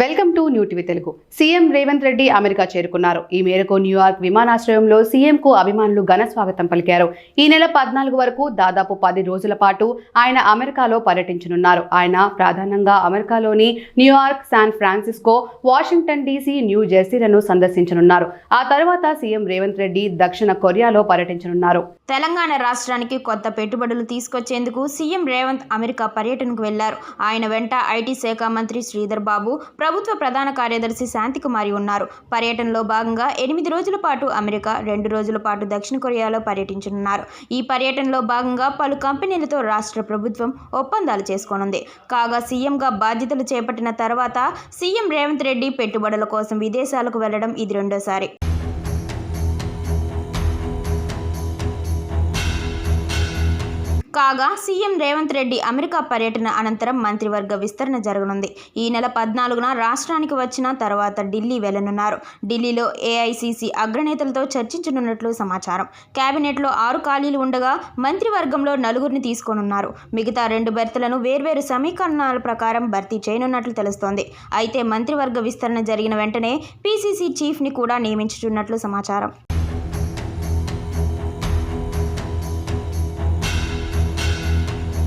Welcome to New TV Telugu. CM Revanth Reddy America చేరుకున్నారు. ఈ మేరకు న్యూయార్క్ విమానాశ్రయంలో సీఎంకు అభిమానులు ఘన స్వాగతం పలికారు. ఈ నెల పద్నాలుగు వరకు దాదాపు పది రోజుల పాటు ఆయన అమెరికాలో పర్యటించనున్నారు. ఆయన ప్రధానంగా అమెరికాలోని New York San Francisco Washington DC New జెర్సీలను సందర్శించనున్నారు. ఆ తర్వాత సీఎం రేవంత్ రెడ్డి దక్షిణ కొరియాలో పర్యటించనున్నారు. తెలంగాణ రాష్ట్రానికి కొత్త పెట్టుబడులు తీసుకొచ్చేందుకు సీఎం రేవంత్ అమెరికా పర్యటనకు వెళ్ళారు. ఆయన వెంట ఐటీ శాఖ మంత్రి శ్రీధర్ బాబు ప్రభుత్వ ప్రధాన కార్యదర్శి శాంతికుమారి ఉన్నారు. పర్యటనలో భాగంగా ఎనిమిది రోజుల పాటు అమెరికా రెండు రోజుల పాటు దక్షిణ కొరియాలో పర్యటించనున్నారు. ఈ పర్యటనలో భాగంగా పలు కంపెనీలతో రాష్ట్ర ప్రభుత్వం ఒప్పందాలు చేసుకోనుంది. కాగా సీఎంగా బాధ్యతలు చేపట్టిన తర్వాత సీఎం రేవంత్ రెడ్డి పెట్టుబడుల కోసం విదేశాలకు వెళ్ళడం ఇది రెండోసారి. కాగా సీఎం రేవంత్ రెడ్డి అమెరికా పర్యటన అనంతరం మంత్రివర్గ విస్తరణ జరగనుంది. ఈ నెల పద్నాలుగున రాష్ట్రానికి వచ్చిన తర్వాత ఢిల్లీ వెళ్ళనున్నారు. ఢిల్లీలో ఏఐసీసీ అగ్రనేతలతో చర్చించనున్నట్లు సమాచారం. కేబినెట్లో ఆరు ఖాళీలు ఉండగా మంత్రివర్గంలో నలుగురిని తీసుకోనున్నారు. మిగతా రెండు బెర్తులను వేర్వేరు సమీకరణాల ప్రకారం భర్తీ చేయనున్నట్లు తెలుస్తోంది. అయితే మంత్రివర్గ విస్తరణ జరిగిన వెంటనే పీసీసీ చీఫ్ని కూడా నియమించుతున్నట్లు సమాచారం.